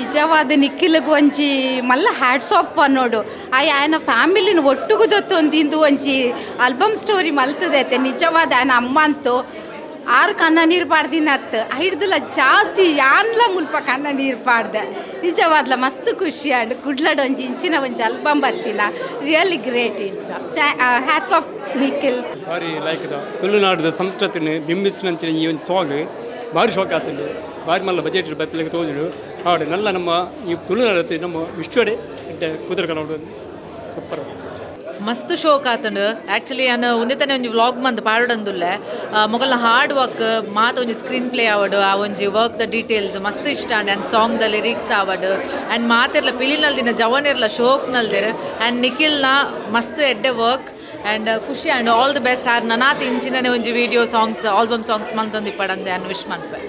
ನಿಜವಾದ ನಿಖಿಲ್ಗೆ ಒಂಜಿ ಮಲ್ಲ hats off ಅನ್ನೋಡು ಆಯ್ ಆಯನ ಫ್ಯಾಮಿಲಿನ ಒಟ್ಟುಗು ಇಂದು ಒಂಜಿ ಆಲ್ಬಮ್ ಸ್ಟೋರಿ ಮಲ್ತದೈತೆ ನಿಜವಾದ ಆಯನ ಅಮ್ಮ ಅಂತೂ. ಆರು ಕನ್ನ ನೀರು ಪಾಡ್ದಿನತ್ತು ಹಿಡ್ದಲ್ಲ ಜಾಸ್ತಿ ಯಾನ್ಲ ಮುಲ್ಪ ಕನ್ನ ನೀರು ಪಾಡ್ದೆ ನಿಜವಾದ್ಲ ಮಸ್ತ್ ಖುಷಿ ಆಂಡ್ ಕುಡ್ಲಡ್ ಒಂಜಿ ಇಂಚಿನ ಒಂಜಿ album ಬರ್ತಿನ really great it's hats off Nikhil. ಬಾರಿ ಲೈಕ್ ದ ತುಳುನಾಡದ ಸಂಸ್ಕೃತಿನ ಬಿಂಬಿಸಿನಂಚಿನ ಈ ಒಂದು ಸಾಂಗ್ ಭಾರಿ ಶೋಕ ಆಗ್ತದೆ. ಭಾರಿ ಮಲ್ಲ ಬಜೆಟ್ ಬತ್ತಲಿಗೆ ತೋಜುಡು. ನಲ್ಲ ನಮ್ಮ ಈ ತುಳುನಾಡತ್ತೆ ನಮ್ಮ ವಿಶ್ವಡೆ ಅಂತ ಕನ್ನಡ ಸೂಪರ್ ಮಸ್ತ್ ಶೋಕ್ ಆತಂಡು. ಆ್ಯಕ್ಚುಲಿ ನಾನು ಒಂದೇ ತಾನೇ ಒಂಜಿ ವ್ಲಾಗ್ ಮಂತ್ ಪಾಡೊಂದುಲ್ಲೆ ಮೊಗಲ್ನ ಹಾರ್ಡ್ ವರ್ಕ್ ಮಾತ ಒಂಜಿ ಸ್ಕ್ರೀನ್ ಪ್ಲೇ ಆವಡು ಆ ಒಂಜಿ ವರ್ಕ್ ದ ಡೀಟೇಲ್ಸ್ ಮಸ್ತ್ ಇಷ್ಟ and and song the lyrics ಆವಡು and ಮಾತೆರ್ಲ ಪಿಲಿನಲ್ ದಿನ ಜವನೆರ್ಲ ಶೋಕ್ ನಲ್ದೆರ್ ಆ್ಯಂಡ್ ನಿಖಿಲ್ನ ಮಸ್ತ್ ಎಡ್ಡೆ ವರ್ಕ್ ಆ್ಯಂಡ್ ಖುಷಿ ಆ್ಯಂಡ್ ಆಲ್ ದಿ ಬೆಸ್ಟ್ ಆರ್ ನನಾತ್ ಇಂಚಿನೇ ಒಂಜಿ ವಿಡಿಯೋ ಸಾಂಗ್ಸ್ ಆಲ್ಬಮ್ ಸಾಂಗ್ಸ್ ಮಂತೊಂದು ಇಪ್ಪಡಂದೆ ಆ್ಯಂಡ್ ವಿಶ್ ಮನ್ಪೆ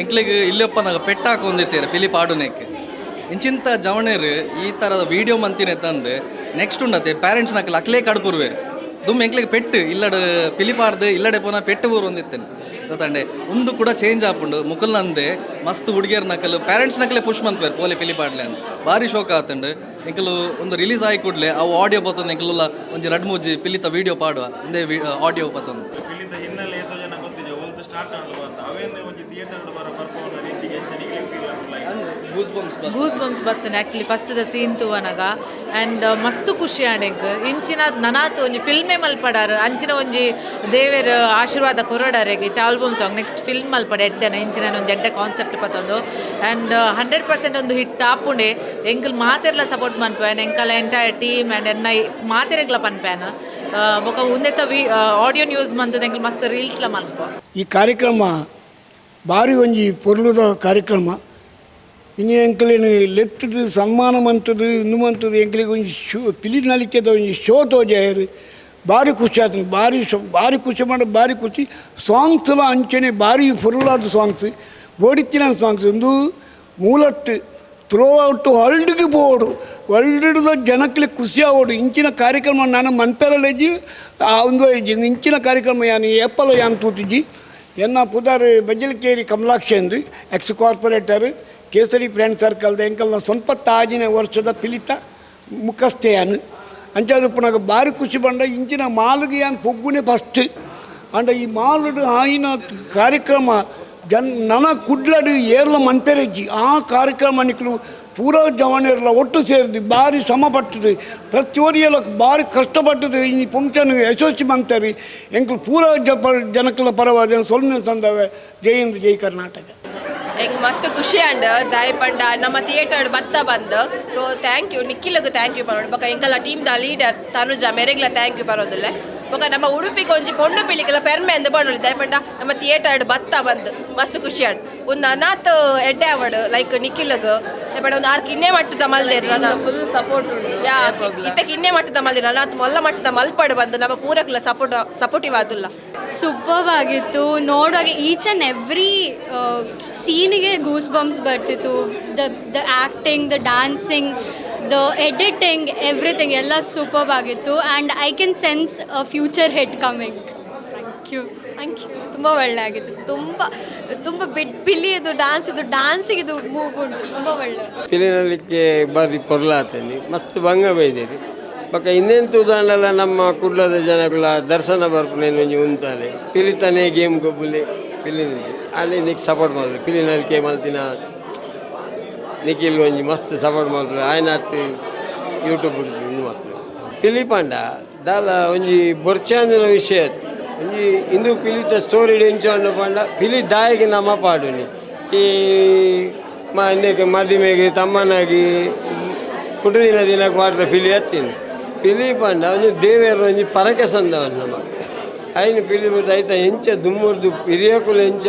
ಎಂಕ್ಲಿಗೆ ಇಲ್ಲೊಪ್ಪ ನಾಗ ಪೆಟ್ಟಾಕ ಹೊಂದಿತ್ತೇರೆ ಪಿಲಿ ಪಾಡುನೆಕ್ ಇಂಚಿಂತ ಜವಣೇರು ಈ ಥರದ ವೀಡಿಯೋ ಮಂತಿನೇ ತಂದು ನೆಕ್ಸ್ಟ್ ಉಂಡತೆ ಪ್ಯಾರೆಂಟ್ಸ್ ನಕಲ್ ಅಕ್ಲೇ ಕಡ್ಪುರ್ವೆ. ದುಮ್ ಎಂಕ್ಲಿಗೆ ಪೆಟ್ಟು, ಇಲ್ಲಡ ಪಿಲಿ ಪಾಡ್ದು ಇಲ್ಲಡೆ ಪೋನ ಪೆಟ್ಟು ಊರು ಹೊಂದಿತ್ತೇನೆ ಗೊತ್ತಂಡೆ? ಒಂದು ಕೂಡ ಚೇಂಜ್ ಆಪುಂಡು ಮುಕಲ್ನಂದೆ ಮಸ್ತ್ ಹುಡುಗಿಯರ್ ನಕಲು ಪ್ಯಾರೆಂಟ್ಸ್ ನಕಲೆ ಪುಷ್ ಮಂತ್ವೇರ್ ಪೋಲೆ ಪಿಲಿ ಪಾಡ್ಲೆ ಅಂತ. ಭಾರಿ ಶೋಕ ಆತಂಡು. ಎಂಕಲು ಒಂದು ರಿಲೀಸ್ ಆಗಿ ಕೂಡಲೇ ಅವು ಆಡಿಯೋ ಬತ್ತೊಂದು ಎಂಕಲುಲ್ಲ ಒಂಜಿ ರಡ್ ಮೂಜಿ ಪಿಲಿತ ವೀಡಿಯೋ ಪಾಡುವ, ಒಂದೇ ಆಡಿಯೋ ಬತ್ತೊಂದು ಇಲ್ಲಿಂದ ಹಿನ್ನೆಲೆ ಎಷ್ಟೋ ಜನ ಗೊತ್ತಿದೆ ಒಂದು ಸ್ಟಾರ್ಟ್ ಆಡುವ ಅಂತ ಅವೇನೇ ಒಂದು ಥಿಯೇಟರ್ ಬರ ಪರ್ಫಾರ್ಮ್ ರೀತಿಗೆ ಎಂತ ನಿಗ್ಲಿಕ್ಕೆ ಫೀಲ್ ಆಗಲ್ಲ goose bumps bumps actually first the scene ತೂವನಗ. And ಮಸ್ತ್ ಖುಷಿ ಆಣೆಗ್ ಇಂಚಿನ ನನಾತ್ ಒಂಜಿ ಫಿಲ್ಮೇ ಮಲ್ಪಡಾರ್. ಅಂಚಿನ ಒಂಜಿ ದೇವೇರ್ ಆಶೀರ್ವಾದ ಕೊರಡಾರೆಗ್ ಇತ್ತೆ ಆಲ್ಬಮ್ ಸಾಂಗ್ ನೆಕ್ಸ್ಟ್ ಫಿಲ್ಮ್ ಮಲ್ಪಡ ಎಡ್ಡೆನ ಇಂಚಿನ ಒಂಜಿ ಎಡ್ಡೆ ಕಾನ್ಸೆಪ್ಟ್ ಪತ್ತೊಂದು. ಆ್ಯಂಡ್ ಹಂಡ್ರೆಡ್ ಪರ್ಸೆಂಟ್ ಒಂದು ಹಿಟ್ ಆಪುಂಡೆ ಎಂಕಲ್ ಮಾತೆರ್ಲ ಸಪೋರ್ಟ್ ಮನ್ಪೇನ್ ಎಂಕಲ ಎಂಟೈರ್ ಟೀಮ್ ಆ್ಯಂಡ್ ಎನ್ನ ಮಾತೆರೆಗ್ಲ ಪನ್ಪೇನ್ ಬೊಕ ಉಂದೆತ ವಿ ಆಡಿಯೋ ನ್ಯೂಸ್ ಮಂತದ ಎಂಕಲ್ ಮಸ್ತ್ ರೀಲ್ಸ್ಲ ಮನ್ಪ ಈ ಕಾರ್ಯಕ್ರಮ ಭಾರಿ ಒಂಜಿ ಪೊರ್ಲುದ ಕಾರ್ಯಕ್ರಮ. ಇನ್ನು ಎಂಕಲಿನ ಲೆತ್ತದು ಸನ್ಮಾನ ಮಂತದ್ದು, ಇನ್ನು ಮಂತದ್ದು ಎಂಕಲಿಗೆ ಒಂಜಿ ಶೋ ಪಿಲಿ ನಲಿಕೆದ ಒಂಜಿ ಶೋ ತೋಜಾಯರು ಭಾರಿ ಖುಷಿ ಆತನು ಭಾರಿ ಭಾರಿ ಖುಷಿ ಮಾಡಿ, ಭಾರಿ ಖುಷಿ. ಸಾಂಗ್ಸ್ಲ ಅಂಚನೆ ಭಾರಿ ಫುರುಳಾದ ಸಾಂಗ್ಸ್ ಬೋಡಿತ್ತಿನ ಸಾಂಗ್ಸ್. ಒಂದು ಮೂಲತ್ತು ಥ್ರೋ ಔಟ್ ವರ್ಲ್ಡ್ಗೆ ಬೋಡು ವರ್ಲ್ಡ್ದ ಜನಕ್ಕೆ ಖುಷಿ ಆಗೋಡು. ಇಂಚಿನ ಕಾರ್ಯಕ್ರಮ ನಾನು ಮನ್ಪೆರಲೆಜ್ಜಿ ಆ ಒಂದು ಇಂಚಿನ ಕಾರ್ಯಕ್ರಮ ಯಾನು ಎಪ್ಪಲ ಯಾನ್ ತೂತಿದ್ದಿ ಎನ್ನ ಪುದಾರ್ ಬಜ್ಜಲಕೇರಿ ಕಮಲಾಕ್ಷ ಎಂದು ಎಕ್ಸ್ ಕಾರ್ಪೊರೇಟರ್ ಕೇಸರಿ ಫ್ರೆಂಡ್ ಸರ್ಕಲ್ದ ಎಂಕಲ್ನ ಸ್ವಲ್ಪ ತಾಜಿನ ವರ್ಷದ ಪಿಲಿತ ಮುಖಸ್ಥೆಯನ್ನು ಅಂಚಾದ ಪುನಗ ಭಾರಿ ಖುಷಿ ಬಂಡ ಇಂಚಿನ ಮಾಲ್ಗೆ ಯಾನ್ ಪೊಗ್ಗುನೆ ಫಸ್ಟ್ ಅಂಡ ಈ ಮಾಲುಡ ಆಯಿನ ಕಾರ್ಯಕ್ರಮ ಜನ್ ನನ ಕುಡ್ಲಡು ಏರ್ಲ ಮನ್ಪೆರೆಜ್ಜಿ. ಆ ಕಾರ್ಯಕ್ರಮ ನಿಕ್ಲು ಪೂರ ಜವಾನೇರ್ಲ ಒಟ್ಟು ಸೇರಿದು, ಭಾರಿ ಶ್ರಮ ಪಟ್ಟದು. ಪ್ರತಿಯೊರಿಯೆಲ್ಲ ಭಾರಿ ಕಷ್ಟಪಟ್ಟದು. ಈ ಫಂಕ್ಷನ್ ಯಶಸ್ವಿ ಬಂತಾರೆ. ಎಂಕಲು ಪೂರ ಜ ಜನಕ್ಕಲ ಪರವಾದ ಸೊಲ್ಮೆ ಸಂದವೆ. ಜೈ ಹಿಂದ್, ಜೈ ಕರ್ನಾಟಕ. ಹೆಂಗೆ ಮಸ್ತ್ ಖುಷಿ ಅಂಡ್ ದಾಯ್ ಪಂಡ ನಮ್ಮ ಥಿಯೇಟರ್ ಬತ್ತ ಬಂದು ಸೊ ಥ್ಯಾಂಕ್ ಯು ನಿಖಿಲ್ಗೆ ಥ್ಯಾಂಕ್ ಯು ಬರೋಣ ಬಕ್ಕ ಟೀಮ್ ದ ಲೀಡರ್ ತನುಜ ಮೆರೆಗ್ಲ ಥ್ಯಾಂಕ್ ಯು ಬರೋದಿಲ್ಲ ಬೊಕ ನಮ್ಮ ಉಡುಪಿಗೆ ಒಂಜಿ ಪೊಂಡು ಪಿಳಿಗೆಲ್ಲ ಪೆರ್ಮೆ ಎಂದು ಬಣ್ಣ ದಾಯ್ ಪಂಡ. ನಮ್ಮ ಥಿಯೇಟರ್ ಬತ್ತ ಬಂದು ಮಸ್ತ್ ಖುಷಿ ಆಡು. ಒಂದು ಅನಾಥ ಎಡ್ಡೆ ಅವಳು ಲೈಕ್ ನಿಖಿಲಗ. ಪಂಡ ಒಂದು ಆರು ಕಿನ್ನೆ ಮಟ್ಟದ ಮಲ್ದೇರು ಫುಲ್ ಸಪೋರ್ಟ್ ಯಾ ಇತ್ತ ಕಿನ್ನೆ ಮಟ್ಟದ ಮಲ್ದಿರ ಅನಾಥ ಮೊಲ್ಲ ಮಟ್ಟದ ಮಲ್ಪಡು ಬಂದು ನಮ್ಮ ಪೂರಕ್ಲ ಸಪೋರ್ಟ್ ಸಪೋರ್ಟಿವ್ ಆದುಲ್ಲ. ಸೂಪರ್ಬ್ ಆಗಿತ್ತು ನೋಡುವಾಗ ಈಚ್ ಆ್ಯಂಡ್ ಎವ್ರಿ ಸೀನಿಗೆ ಗೂಸ್ ಬಂಪ್ಸ್ ಬರ್ತಿತ್ತು. The the acting the dancing the editing everything ಎಲ್ಲ ಸೂಪರ್ಬ್ ಆಗಿತ್ತು. And I can sense a future head coming thank you thank you ತುಂಬ ಒಳ್ಳೆ ಆಗಿತ್ತು ತುಂಬ ತುಂಬ ಬಿಡ್ ಬಿಲ್ಲಿಯದು ಡ್ಯಾನ್ಸ್ ಇದು ಡ್ಯಾನ್ಸಿಗೆ ಮೂವ್ ಉಂಟು. ತುಂಬ ಒಳ್ಳೆ. ಪಿಲಿನಲ್ಲಿಕ್ಕೆ ಬಾರಿ ಪೊರ್ಲಾತಲ್ಲಿ. ಮಸ್ತ್ ಭಂಗ ಬೈದೇರಿ. ಬೊಕ ಇನ್ನೆಂತ ಉದಾಹರಣೆಲ್ಲ ನಮ್ಮ ಕುಡ್ಲದ ಜನಗಳ ದರ್ಶನ ಬರ್ಪನೇನು ಒಂಜಿ ಫಿಲಿ ಪಿಲಿತನೇ ಗೇಮ್ ಗೊಬ್ಬುಲಿ. ಪಿಲಿನಲ್ಲಿ ಅಲ್ಲಿ ನಿಕ್ ಸಪೋರ್ಟ್ ಮಾಡ್ಲಿ ಕೇಮಲ್ ಮಲ್ತಿನ ನಿಖಿಲ್ ಒಂಜಿ ಮಸ್ತ್ ಸಪೋರ್ಟ್ ಮಾಡ್ಲಿ ಆಯ್ನ ಹತ್ತು ಯೂಟ್ಯೂಬ್ ಇನ್ನು ಮಕ್ಕಳು ಪಿಲಿಪಾಂಡ ದಾಲ ಒಂಜಿ ಬೊರ್ಚಾಂದಿನ ವಿಷಯ ಅತ್ತು ಒಂಜಿ ಇಂದು ಪಿಲಿತ ಸ್ಟೋರಿ ಎಂಚಂಡು ಪಂಡ, ಪಿಲಿ ದಾಯಿಗೆ ನಮ್ಮ ಪಾಡುನಿ. ಈ ಮನೆಗೆ ಮದಿಮೆಗೆ ತಮ್ಮನಾಗಿ ಕುಟುಂಬಿನ ದಿನಕ್ಕೆ ಮಾತ್ರ ಪಿಲಿ ಹತ್ತೀನಿ. ಪಿಲಿ ಒಂಜಿ ದೇವೇರ ಒಂಜಿ ಪರಕೆ ಸಂದವನ್ನು ನಮ್ಮ. ಐನು ಪಿಲಿ ಬಿಟ್ಟು ಆಯ್ತಾ ಎಂಚ ದುಮ್ಮುರ್ದು ಪಿರಿಯಕುಲು ಎಂಚ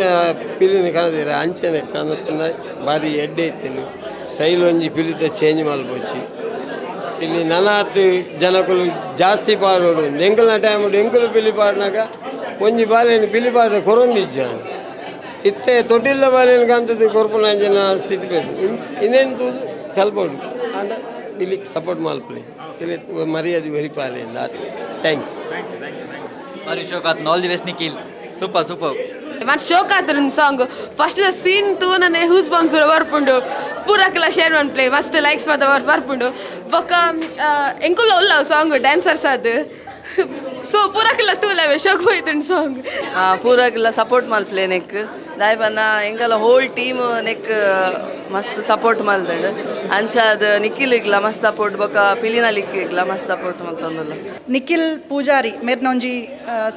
ಪಿಲಿನ ಕಳೆದಿರ ಅಂಚನೆ ಕನತ್ತಿನ ಬಾರಿ ಎಡ್ಡೆ ಇತ್ತೀನಿ. ಸೈಲ್ ಒಂಜಿ ಪಿಲಿತ ಚೇಂಜ್ ಮಲ್ಪೊಚ್ಚಿ ಇಲ್ಲಿ ನನಾತ್ ಜನಕುಲು ಜಾಸ್ತಿ ಪಾಡೋಡು ಎಂಕಲ್ನ ಟೈಮ್ ಎಂಕುಲು ಪಿಲಿ ಪಾಡಿನಾಗ ಒಂಜಿ ಬಾಲೆಯನ್ನು ಪಿಲಿ ಪಾಡ್ರೆ ಕೊರೊಂದಿಜ್ಜಾನು ಇತ್ತೆ ತೊಟ್ಟಿಲ್ಲ ಬಾಲೆಯನ್ನು ಕಾಂತದ್ದು ಕೊರ್ಪುನ ಜನ ಸ್ಥಿತಿ ಇನ್ನೆಂತು ಕಲ್ಪೋಡು ಅಂಡ ಇಲ್ಲಿಗೆ ಸಪೋರ್ಟ್ ಮಲ್ಪಲೆ ಇಲ್ಲಿ ಮರ್ಯಾದೆ ವರಿಪಾಲೆ ಥ್ಯಾಂಕ್ಸ್ ಆತು all the best Nikhil super super ಆಯ್ತು ಮತ್ತೆ ಶೋಕ್ ಆತನ ಸಾಂಗ್ ಫಸ್ಟ್ ಸೀನ್ ತೂನನೆ ಹೂಸ್ ಬಾಂಬ್ಸ್ ಬರ್ಪುಂಡು. ಪೂರಕ್ಕೆಲ್ಲ ಶೇರ್ ಒನ್ ಪ್ಲೇ ಮಸ್ತ್ ಲೈಕ್ಸ್ ಮಾತ ಬರ್ಪುಂಡು. ಬೊಕ್ಕ ಎಂಕುಲ್ಲ ಉಲ್ಲ ಸಾಂಗ್ ಡ್ಯಾನ್ಸರ್ಸ್ ಅದು ಸೊ ಪೂರಕ್ಕೆಲ್ಲ ತೂಲವೆ ಶೋಕ್ ಹೋಯ್ತು ಸಾಂಗ್ ಪೂರಕ್ಕೆಲ್ಲ ಸಪೋರ್ಟ್ ಮಲ್ಪ್ಲೆ ನೆಕ್ ದಾಯ್ ಎಂಕಲ್ಲ ಹೋಲ್ ಟೀಮ್ ನೆಕ್ ಮಸ್ತ್ ಸಪೋರ್ಟ್ ಮಲ್ದಡ್. ಅಂಚ ಅದು ನಿಖಿಲಿಗ್ಲ ಮಸ್ತ್ ಸಪೋರ್ಟ್ ಬೊಕ ಪಿಲಿನಲಿಕ್ಕಿಗ್ಲ ಮಸ್ತ್ ಸಪೋರ್ಟ್ ಮಲ್ತಂದುಲ್ಲ ನಿಖಿಲ್ ಪೂಜಾರಿ ಮೇರ್ನೊಂಜಿ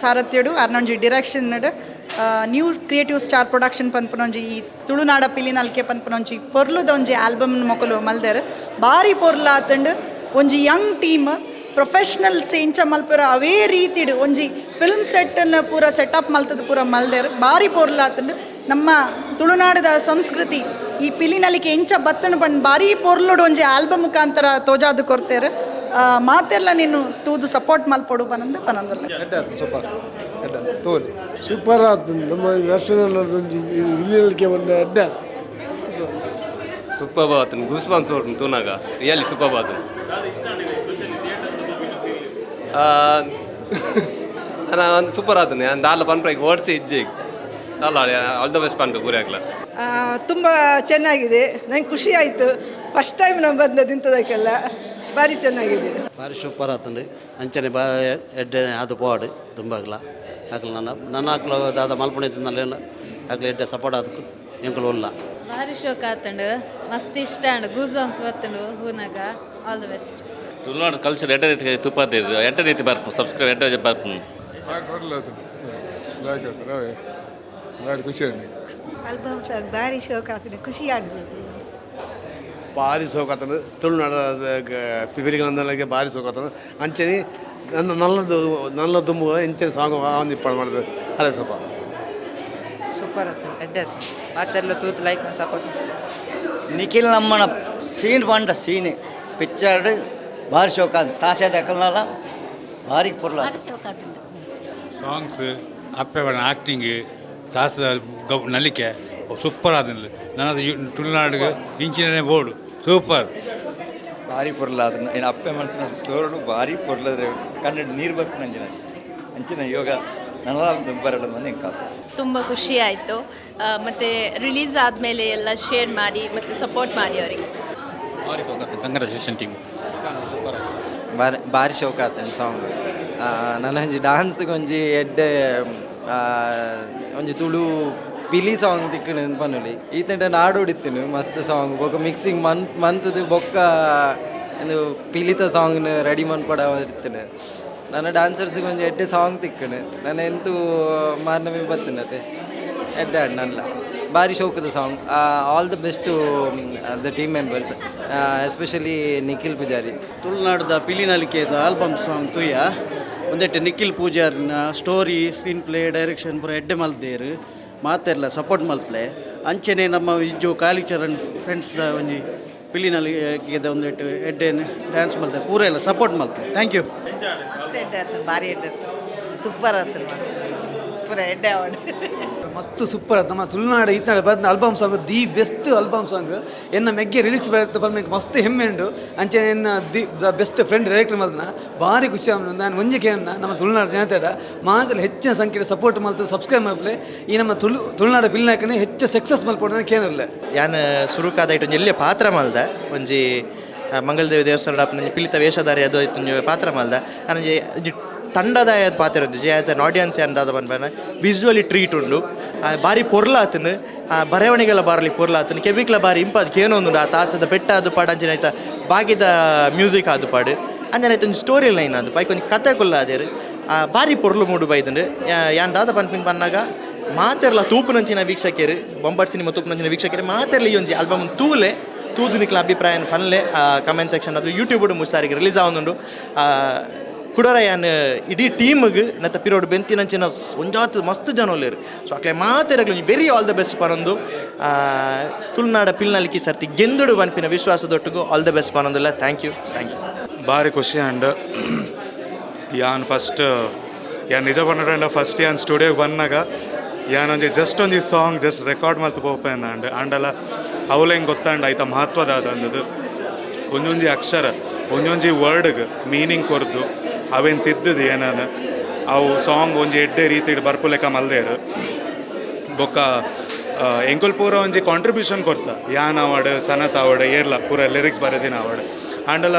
ಸಾರಥ್ಯಡು ಅರ್ನೊಂಜಿ direction new creative star production ಪನ್ಪುನೊಂಜಿ ಈ ತುಳುನಾಡ ಪಿಲಿನಲ್ಕೆ ಪೊರ್ಲುದ ಒಂಜಿ ಆಲ್ಬಮ್ ಮೊಕಲು ಮಲ್ದೆರ್. ಬಾರಿ ಪೊರ್ಲ ಆತಂಡ್ ಒಂಜಿ ಯಂಗ್ ಟೀಮ್ ಪ್ರೊಫೆಷ್ನಲ್ಸ್ ಇಂಚ ಮಲ್ಪುರ ಅವೇ ರೀತಿಡ್ ಒಂಜಿ ಫಿಲ್ಮ್ ಸೆಟ್ಟನ್ನು ಪೂರ ಸೆಟಪ್ ಮಲ್ತದ ಪೂರ ಮಲ್ದೆರ್. ಬಾರಿ ಪೊರ್ಲ ಆತಂಡ್ ನಮ್ಮ ತುಳುನಾಡದ ಸಂಸ್ಕೃತಿ ಈ ಪಿಲಿನಲಿಕೆ ಇಂಚ ಬತ್ತಣ ಬಂದು ಬಾರಿ ಪೊರ್ಲುಡು ಒಂಜಿ ಆಲ್ಬಮ್ ಮುಖಾಂತರ ತೋಜಾದು ಕೊರ್ತೇರು. ಆ, ಮಾತೆಲ್ಲ ನೀನು ತೂದು ಸಪೋರ್ಟ್ ಮಲ್ಪೊಡು ಬನಂದ ಪನಂದಲ್ಲ ಸೂಪರ್ ಆತು ನಮ್ಮ ವೆಸ್ಟರ್ನಲ್ಲೊಂದು ಇಲ್ಲಿಗೆ ಒಂದು ಅಡ್ಡ. ಸೂಪರ್ ಆತನು ಗೂಸ್ ಬಾಂಬ್ಸ್ ಬರ್ತೀನಿ ತೂನಾಗ ರಿಯಲಿ ಸೂಪರ್ ಆತನು ನಾನು ಒಂದು ಸೂಪರ್ ಆತನೆ ಅಂದ ದಾಲ ಪನ್ಪ್ರೈಗೆ ಓಡಿಸಿ ಇಜ್ಜಿ. ಅಲ್ಲ ಆಲ್ ದ ಬೆಸ್ಟ್ ಪನ್ಪು ಗುರಿಯಾಗ್ಲ ತುಂಬ ಚೆನ್ನಾಗಿದೆ. ನಂಗೆ ಖುಷಿ ಆಯಿತು. ಫಸ್ಟ್ ಟೈಮ್ ನಾವು ಬಂದದ್ದು ಇಂಥದಕ್ಕೆಲ್ಲ ಭಾರಿ ಚೆನ್ನಾಗಿದೆ. ಭಾರಿ ಸೂಪರ್ ಆತನ್ರಿ ಅಂಚನೆ ಬಾ ಎಡ್ಡೆ ಅದು ಪಾಡು ತುಂಬಾಗ್ಲ ಆಗ್ಲ ನನ್ನ ನನ್ನ ಹಾಕ್ಲ ದಾದ ಮಲ್ಪಣೆ ತಿನ್ನಲ್ಲ ಆಗ್ಲ ಎಡ್ಡೆ ಸಪೋರ್ಟ್ ಅದಕ್ಕೆ ಎಂಕಲು ಉಲ್ಲ ಭಾರಿ ಶೋಕ ಆತಂಡು. ಮಸ್ತ್ ಇಷ್ಟ ಅಂಡು. ಗೂಸ್ ಬಾಂಬ್ಸ್ ಬತ್ತಂಡು ಹೂನಾಗ. All the best Tulunadu culture ಎಡ್ಡೆ ರೀತಿ ತುಪ್ಪ ಎಡ್ಡೆ ರೀತಿ ಬರ್ಪು. ಸಬ್ಸ್ಕ್ರೈಬ್ ಎಡ್ಡೆ ಬರ್ಪು. ಭಾರಿ ಖುಷಿ ಸಾಂಗ್ ಭಾರಿ ಶೋಕ ಆತಂಡು. ಖುಷಿ ಆಗ್ಬೋದು ಭಾರಿ ಸೋಕಾತಂದು ತುಳುನಾಡ ಪಿಪಿಲಿಗೆ ಭಾರಿ ಸೋಕಾತಂದು ಅಂಚನೆ ನನ್ನ ನಲ್ಲದು ನಲ್ಲ ದುಂಬು ಇಂಚೆ ಸಾಂಗ್ ಆನ್ ಇಪ್ಪಳು ಮಾಡಿದ್ರು ಅದೇ ಸ್ವಲ್ಪ ಸೂಪರ್ ಆಯ್ತು ಮಾತೆಲ್ಲ ತೂತ್ ಲೈಕ್ ಸಪೋರ್ಟ್ ನಿಖಿಲ್ ನಮ್ಮನ ಸೀನ್ ಬಂಡ ಸೀನ್. ಪಿಕ್ಚರ್ ಭಾರಿ ಶೋಕ ತಾಸೆ ದಕ್ಕಲ್ನಲ್ಲ ಭಾರಿ ಪುರ್ಲ ಸಾಂಗ್ಸ್ ಅಪ್ಪೆವನ ಆಕ್ಟಿಂಗ್ ತಾಸ ಗೌ ನಲಿಕೆ ಸೂಪರ್ ಆದ ನನ್ನದು ತುಳುನಾಡಿಗೆ ಇಂಚಿನೇ ಬೋರ್ಡು. ಸೂಪರ್. ಭಾರಿ ಪುರ್ಲ ಅದನ್ನ ಏನು ಅಪ್ಪೆ ಮಾಡ್ತೀನಿ ಸ್ಟೋರ್ಡು ಭಾರಿ ಪೊರ್ಲಾದ್ರೆ ಕನ್ನಡ ನೀರು ಬರ್ತೀನಿ ಅಂಚಿನ ಅಂಚಿನ ಯೋಗ ನನ್ನ ಬರಡು ಮನೆ ಕಾಪು ತುಂಬ ಖುಷಿ ಆಯಿತು. ಮತ್ತು ರಿಲೀಸ್ ಆದಮೇಲೆ ಎಲ್ಲ ಶೇರ್ ಮಾಡಿ ಮತ್ತು ಸಪೋರ್ಟ್ ಮಾಡಿ ಅವರಿಗೆ. ಭಾರಿ ಸೌಕಾತ ಕಂಗ್ರಾಚುಲೇಷನ್ ಟೀಮ್ ಬಾರಿ ಭಾರಿ ಶೋಕ ಆತನ ಸಾಂಗ್ ನನ್ನ ಒಂಜಿ ಡಾನ್ಸ್ಗೆ ಒಂಜಿ ಎಡ್ಡೆ ಒಂಜಿ ತುಳು ಪಿಲಿ ಸಾಂಗ್ ತಿಕ್ಕಣ ಪನ್ನುಲಿ ಈತಂಡ ನಾಡು ಹೊಡಿತೀನಿ ಮಸ್ತ್ ಸಾಂಗ್ ಬೊಕ್ಕ ಮಿಕ್ಸಿಂಗ್ ಮಂತ್ ಮಂತದ ಬೊಕ್ಕ, ಒಂದು ಪಿಲಿತ ಸಾಂಗ್ನ ರೆಡಿ ಮನ್ಪಡ ಇರ್ತೇನೆ ನನ್ನ ಡ್ಯಾನ್ಸರ್ಸಿಗೆ ಒಂದು ಎಡ್ಡೆ ಸಾಂಗ್ ತಿಕ್ಕಣ. ನಾನು ಎಂತೂ ಮಾರ್ನಮಿ ಅದೇ. ಎಡ್ಡೆ ನಲ್ಲ ಭಾರಿ ಶೋಕದ song all the best the team members especially Nikhil Poojary. ತುಳುನಾಡದ ಪಿಲಿನಲಿಕೆದ ಆಲ್ಬಮ್ ಸಾಂಗ್ ತುಯ್ಯ. ಒಂದೆಟ್ಟೆ ನಿಖಿಲ್ ಪೂಜಾರಿನ ಸ್ಟೋರಿ ಸ್ಕ್ರೀನ್ ಪ್ಲೇ ಡೈರೆಕ್ಷನ್ ಪೂರ ಎಡ್ಡೆ ಮಲ್ದೇರು. ಮಾತೆಲ್ಲ ಸಪೋರ್ಟ್ ಮಲ್ಪ್ಲೆ. ಅಂಚೆನೆ ನಮ್ಮ ಇಜ್ಜು ಕಾಲಿಚರಣ್ ಫ್ರೆಂಡ್ಸ್ದ ಒಂಜಿ ಪಿಲಿನಲ್ಲಿ ಒಂದು ಎಡ್ಡೆ ಡ್ಯಾನ್ಸ್ ಮಲ್ತೆ. ಪೂರ ಎಲ್ಲ ಸಪೋರ್ಟ್ ಮಲ್ಪ್ಲೆ. ಥ್ಯಾಂಕ್ ಯು ಭಾರಿ ಎಡ್ಡೆ ಸೂಪರ್ ಆಯ್ತು ಪೂರ ಎಡ್ಡೆ ಅವಾರ್ಡ್ ಮಸ್ತ್ ಸೂಪರ್ ಆಯ್ತು ನಮ್ಮ ತುಳುನಾಡು ಈತನಾಡು ಬಂದ album song the best album song ಎನ್ನ ಮೆಗ್ಗೆ ರಿಲೀಸ್ ಬರುತ್ತೆ ಬರ್ಬೇಕು ಮಸ್ತ್ ಹೆಮ್ಮೆ ಉಂಡು ಅಂಚೆ ಎನ್ನ the the best friend director ಮಲ್ತನ, ಭಾರಿ ಖುಷಿ ಅವನು ನಾನು ಮುಂಜೆ ಕೇಳನ್ನ ನಮ್ಮ ತುಳುನಾಡು ಜನತೆಡ ಮಾತ್ರ ಹೆಚ್ಚಿನ ಸಂಖ್ಯೆಯಲ್ಲಿ ಸಪೋರ್ಟ್ ಮಾಡ್ತದೆ ಸಬ್ಸ್ಕ್ರೈಬ್ ಮಾಡ್ಲೆ ಈ ನಮ್ಮ ತುಳು, ತುಳುನಾಡು ಬಿಲ್ನಾಕನೆ ಹೆಚ್ಚು ಸಕ್ಸಸ್ ಮಲ್ಪಡ ಕೇನಿಲ್ಲ ಯಾನ್, ಸುರುಕಾದ ಇಟ್ಟು ಒಂಜಿ ಎಲ್ಲಿಯ ಪಾತ್ರ ಮಲ್ದ? ಒಂಜಿ ಮಂಗಳದೇವಿ ದೇವಸ್ಥಾನದ ಆಪುನ ಪಿಲಿತ ವೇಷಧಾರಿ ಅದು ಒಂಜಿ ಪಾತ್ರ ಮಲ್ದ. ನನಗೆ ಒಂಜಿ ತಂಡದ ಪಾತ್ರ ಆ್ಯಸ್ ಅನ್ ಆಡಿಯನ್ಸ್ ಏನು ಬಂದ ವಿಜುವಲಿ ಟ್ರೀಟ್ ಉಂಡು. ಬಾರಿ ಪೊರ್ಲಾತನು. ಬರವಣಿಗೆಲ್ಲ ಬಾರಲಿ ಪೊರ್ಲಾತನು. ಕೆವಿಕ್ಲ ಬಾರಿ ಇಂಪಾದ ಕೇನೊಂದು ಆ, ತಾಸದ ಬೆಟ್ಟ ಅದು ಪಾಡ, ಅಂಜನ ಆಯ್ತಾ, ಬಾಗಿದ ಮ್ಯೂಸಿಕ್ ಅದು ಪಾಡು. ಅಂಜನ ಆಯ್ತು, ಒಂದು ಸ್ಟೋರಿ ಲೈನ್ ಅದು ಪೈಕ್ ಒಂದು ಕತೆ ಕೊಲ್ಲ ಅದೇರು ಬಾರಿ ಪೊರ್ಲು ಮೂಡು ಬೈದಂಡು. ಯಾನ್ ದಾದ ಪನ್ಪಿನ್ ಪನ್ನಾಗ ಮಾತೆರ್ಲ ತೂಪುನಂಚಿನ ವೀಕ್ಷಕರು, ಬೊಂಬಾಟ್ ಸಿನಿಮಾ ತೂಪುನಂಚಿನ ವೀಕ್ಷಕರು, ಮಾತೆರ್ಲಿ ಒಂಜಿ ಆಲ್ಬಮ್ ತೂಲೆ ತೂದು ನಿಕ್ಲ ಅಭಿಪ್ರಾಯನ ಪನ್ಲೆ ಕಮೆಂಟ್ ಸೆಕ್ಷನ್ ಅದು ಯೂಟ್ಯೂಬ್ ಮುಸ್ಸಾರಿಗೆ ರಿಲೀಸ್ ಆವೊಂದುಂಡು. ಕುಡರ ಯಾನ್, ಇಡೀ ಟೀಮ್ಗೆ ನತ್ತ ಪಿರೋಡ್ ಬೆಂತಿನಂಚಿನ ಒಂಜಾತ್ ಮಸ್ತ್ ಜನ ಉಲ್ಲೇರು ಸೊ ಅಕ್ಲೆ ಮಾತೆರಗ್ಲು ವೆರಿ ಆಲ್ ದ ಬೆಸ್ಟ್ ಪರೊಂದು ತುಳುನಾಡ ಪಿಲ್ನಲಿಕ್ಕಿ ಸರ್ತಿ ಗೆಂದುಡು ಪನ್ಪಿನ ವಿಶ್ವಾಸದೊಟ್ಟಿಗೂ ಆಲ್ ದ ಬೆಸ್ಟ್ ಪರೊಂದಿಲ್ಲ ಥ್ಯಾಂಕ್ ಯು ಥ್ಯಾಂಕ್ ಯು ಭಾರಿ ಖುಷಿ ಅಂಡ್ ಯಾನ್ ಫಸ್ಟ್ ಯಾನ್ ನಿಜ ಪಂಡ ಫಸ್ಟ್ ಯಾನ್ ಸ್ಟುಡಿಯೋಗೆ ಬಂದಾಗ ಯಾನ್ ಒಂಜಿ ಜಸ್ಟ್ ಒಂಜಿ ಸಾಂಗ್ ಜಸ್ಟ್ ರೆಕಾರ್ಡ್ ಮಲ್ತು ಪೋಪೇಂದ ಅಂಡ್ ಆಂಡಲ ಅವಳು ಹೆಂಗೆ ಗೊತ್ತಾಂಡ ಆಯ್ತ ಮಹತ್ವದ ಅಂದದು ಒಂದೊಂದು ಅಕ್ಷರ ಒಂದೊಂಜಿ ವರ್ಡ್ಗೆ ಮೀನಿಂಗ್ ಕೊರ್ದು. ಅವೇನು ತಿದ್ದದು ಏನಾನ? ಅವು ಸಾಂಗ್ ಒಂಜಿ ಎಡ್ಡೆ ರೀತಿ ಬರ್ಪುಲೆಕ ಮಲ್ದೇರು. ಬೊಕ್ಕ ಎಂಕುಲ್ ಪೂರ ಒಂಜಿ ಕಾಂಟ್ರಿಬ್ಯೂಷನ್ ಕೊರ್ತ ಯಾನ್ ಅವಾರ್ಡ್, ಸನತ್ ಆವಡ್ ಏರ್ಲ, ಪೂರ ಲಿರಿಕ್ಸ್ ಬರೆದಿನ ಆವಡ್ ಆಂಡಲ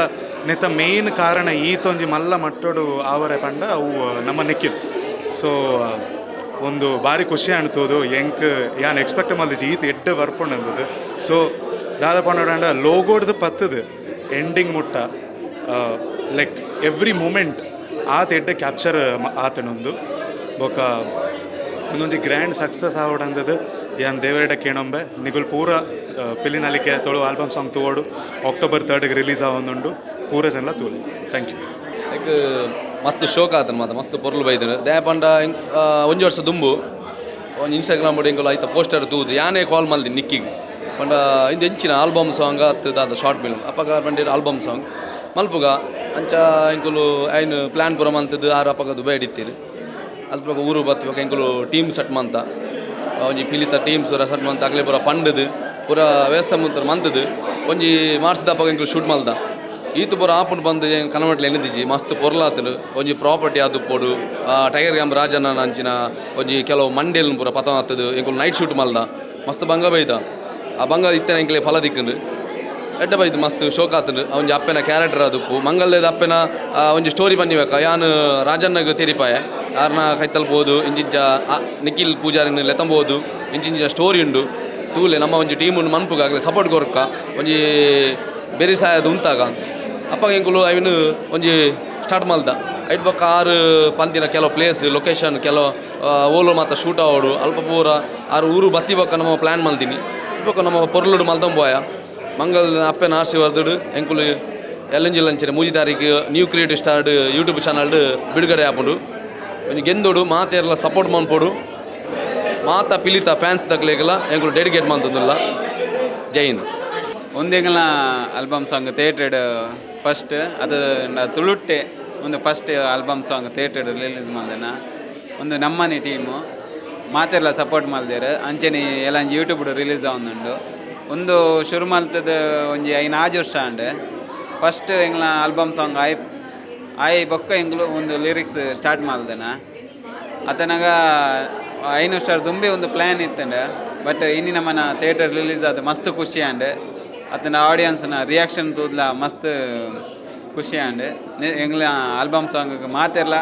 ನೆತ್ತ ಮೇನ್ ಕಾರಣ ಈತೊಂಜಿ ಮಲ್ಲ ಮಟ್ಟೋಡು ಆವರೆ ಪಂಡ ಅವು ನಮ್ಮ ನಿಖಿಲ್ ಸೊ ಒಂದು ಭಾರಿ ಖುಷಿ ಅಣ್ತದು ಎಂಕ್, ಯಾನ್ ಎಕ್ಸ್ಪೆಕ್ಟ್ ಮಲ್ದಿಜಿ ಈತ ಎಡ್ಡೆ ಬರ್ಪುಂಡು ಅಂದದು ಸೊ ದಾದಾ ಪಂಡ ಲೋಗೋಡ್ದು ಪತ್ತದು ಎಂಡಿಂಗ್ ಮುಟ್ಟ. ಲೈಕ್ ಎವ್ರಿ ಮೂಮೆಂಟ್ ಆತ ಎಡ್ಡೆ ಕ್ಯಾಪ್ಚರ್ ಆತನೊಂದು ಬೊಕ ಒಂದೊಂಜಿ ಗ್ರ್ಯಾಂಡ್ ಸಕ್ಸಸ್ ಆವಡಂದದು ಯಾನ್ ದೇವರೆಡ ಕೇಣೊಂಬೆ. ನಿಗುಲ್ ಪೂರ ಪಿಲಿನಲಿಕೆ ತೊಳು ಆಲ್ಬಮ್ ಸಾಂಗ್ ತೋಡು ಅಕ್ಟೋಬರ್ ತರ್ಡ್ಗೆ ರಿಲೀಸ್ ಆವೊಂದುಂಡು. ಪೂರ ಜನ ತೂಲೆ. ಥ್ಯಾಂಕ್ ಯು ಲೈಕ್ ಮಸ್ತ್ ಶೋಕ್ ಆತನ ಮಾತ ಮಸ್ತ್ ಪೊರ್ಲು ಬೈದನು. ದೇ ಪಂಡ ಒಂಜಿ ವರ್ಷ ದುಂಬು. ಒಂದು ಇನ್ಸ್ಟಾಗ್ರಾಮ್ ಎಂಕುಲು ಐತ ಪೋಸ್ಟರ್ ತೂದು. ಯಾನೇ ಕಾಲ್ ಮಲ್ದಿ ನಿಕ್ಕಿಗೆ. ಪಂಡ, ಇಂದು ಹೆಂಚಿನ ಆಲ್ಬಮ್ ಸಾಂಗ್ ಅತ್ತದ ಶಾರ್ಟ್ ಫಿಲ್ಮ್ ಅಪ್ಪಗ ಪಂಡಿರ ಆಲ್ಬಮ್ ಸಾಂಗ್ ಮಲ್ಪುಗ, ಅಂಚ ಎಂಕುಲು ಐನ್ ಪ್ಲ್ಯಾನ್ ಪೂರ ಮಂತದ್ದು ಆರು ದುಬೈ ಹಿಡಿತೀರಿ. ಅಲ್ಪ ಊರು ಬತ್ತಬೇಕು ಎಂಕುಲು ಟೀಮ್ ಸೆಟ್ ಮಂತ. ಒಂಜಿ ಪಿಲಿತ ಟೀಮ್ ಸುರ ಸೆಟ್ ಮಂತ, ಅಗಲೇ ಪೂರ ಪಂಡದು, ಪೂರ ವ್ಯವಸ್ಥೆ ಮುಂತರ ಮಂತದ್ದು ಒಂಜಿ ಮಾರ್ಚ್ದ ಅಪ್ಪಗ ಎಂಕುಲು ಶೂಟ್ ಮಲ್ದ. ಈತು ಪೂರ ಆಪುಂಡು ಬಂದು ಕನಮಟ್ಲು ಎನ್ನಿದಿಜಿ ಮಸ್ತ್ ಪೊರ್ಲಾತಲು. ಒಂಜಿ ಪ್ರಾಪರ್ಟಿ ಅದು ಪೋಡು ಟೈಗರ್ ಗ್ಯಾಮ್ ರಾಜನ ಅಂಚಿನ ಒಂಜಿ ಕೆಲವು ಮಂಡೇಲ್ ಪೂರ ಪತನ ಆಗ್ತದೆ ಎಂಕುಲು ನೈಟ್ ಶೂಟ್ ಮಲ್ದ. ಮಸ್ತ್ ಬಂಗ ಬೈದ. ಆ ಬಂಗ ಇತ್ತನ ಎಂಕಲೆ ಫಲ ದಿಕ್ಕಂಡು ಎಡ್ಡ ಬೈದು ಮಸ್ತ್ ಶೋಕ್ ಆತನು ಒಂಜಿ ಅಪ್ಪನ ಕ್ಯಾರೆಕ್ಟರ್ ಅದುಪ್ಪು ಮಂಗಲ್ದೇದ ಅಪ್ಪನ ಒಂದು ಸ್ಟೋರಿ ಬಂದಿಬೇಕ ಯಾನ್, ರಾಜನ್ನಗ ತೆರಿಪಾಯ. ಯಾರನ್ನ ಕೈತಲ್ಬೋದು ಇಂಚಿಂಚ ನಿಖಿಲ್ ಪೂಜಾರಿನ ಲೆತಂಬೋದು ಇಂಚಿಂಚ ಸ್ಟೋರಿ ಉಂಡು. ತೂಲೆ ನಮ್ಮ ಒಂಜಿ ಟೀಮ್ ಉಂಡು ಮನ್ಪುಗ ಆಗ್ಲಿ ಸಪೋರ್ಟ್ ಕೊರಕ ಒಂಜಿ ಬೇರೆ ಸಹಾಯದ ಉಂತಾಗ. ಅಪ್ಪ ಎಂಕುಲು ಅವಿನ ಒಂಜಿ ಸ್ಟಾರ್ಟ್ ಮಲ್ದ ಐಟ್ ಪಕ್ಕ ಆರು ಪಂದಿನ ಕೆಲವು ಪ್ಲೇಸ್ ಲೊಕೇಶನ್ ಕೆಲವು ಓಲು ಮಾತ ಶೂಟ್ ಆವಡು. ಅಲ್ಪ ಪೂರ ಆರು ಊರು ಬತ್ತಿ ಪಕ್ಕ ನಮ್ಮ ಪ್ಲ್ಯಾನ್ ಮಲ್ದಿನಿ. ಇಪ್ಪಕ್ಕ ನಮ್ಮ ಪೊರ್ಲುಡು ಮಲ್ತಂಬೋಯ ಮಂಗಲ್ ಅಪ್ಪೆನ ಆರ್ಸಿ ವರ್ದುಡು ಎಂಕುಲು ಎಲ್ಲಂಜಿ ಲಂಚಿನ ಮೂಜಿ ತಾರೀಕು ನ್ಯೂ ಕ್ರಿಯೇಟಿವ್ ಸ್ಟಾರ್ಡ್ ಯೂಟ್ಯೂಬ್ ಚಾನಲ್ ಬಿಡುಗಡೆ ಆಪುಂಡು ಒಂಜಿ ಗೆಂದೋಡು ಮಾತೆರ್ಲ ಸಪೋರ್ಟ್ ಮಾಡ್ಬೋಡು ಮಾತ ಪಿಲಿತ ಫ್ಯಾನ್ಸ್ ತಗ್ಲೇಗಲ ಎಂಕುಲು ಡೆಡಿಕೇಟ್ ಮಾಡ್ತಂದಿಲ್ಲ. ಜೈನ್ ಹಿಂದ್. ಒಂದೇಗಲ ಆಲ್ಬಮ್ ಸಾಂಗ್ ಥಿಯೇಟರ್ಡ್ ಫಸ್ಟ್ ಅದು ತುಳುಟ್ಟೆ ಒಂದು ಫಸ್ಟ್ ಆಲ್ಬಮ್ ಸಾಂಗ್ ಥಿಯೇಟರ್ಡ್ ರಿಲೀಸ್ ಮಾಡ್ದೇನ. ಒಂದು ನಮ್ಮನೆ ಟೀಮು ಮಾತೆಲ್ಲ ಸಪೋರ್ಟ್ ಮಾಡ್ದೇರು ಅಂಚನಿ ಎಲ್ಲ ಯೂಟ್ಯೂಬ್ ರಿಲೀಸ್ ಆವೊಂದುಂಡು ಒಂದು ಶುರು ಮಲ್ತದ ಒಂಜಿ ಐನ್ ಆಜ್ ವರ್ಷ ಅಂಡ್ ಫಸ್ಟ್ ಎಂಗ್ಲ ಆಲ್ಬಮ್ ಸಾಂಗ್ ಆಯ್ ಆಯ್ ಬೊಕ್ಕ ಎಂಗ್ಲು ಒಂದು ಲಿರಿಕ್ಸ್ ಸ್ಟಾರ್ಟ್ ಮಲ್ದನ ಅತನಾಗ ಐನು ವರ್ಷ ದುಂಬಿ ಒಂದು ಪ್ಲ್ಯಾನ್ ಇತ್ತಂಡೆ ಬಟ್ ಇನ್ನಿ ನಮ್ಮನ ಥಿಯೇಟರ್ ರಿಲೀಸ್ ಆದ ಮಸ್ತ್ ಖುಷಿ ಅಂಡ್ ಅತನ ಆಡಿಯನ್ಸ್ನ ರಿಯಾಕ್ಷನ್ ತೂದ್ಲ ಮಸ್ತ್ ಖುಷಿ ಅಂಡ್ ಎಂಗ್ಲ ಆಲ್ಬಮ್ ಸಾಂಗ್ ಮಾತೆರ್ಲ.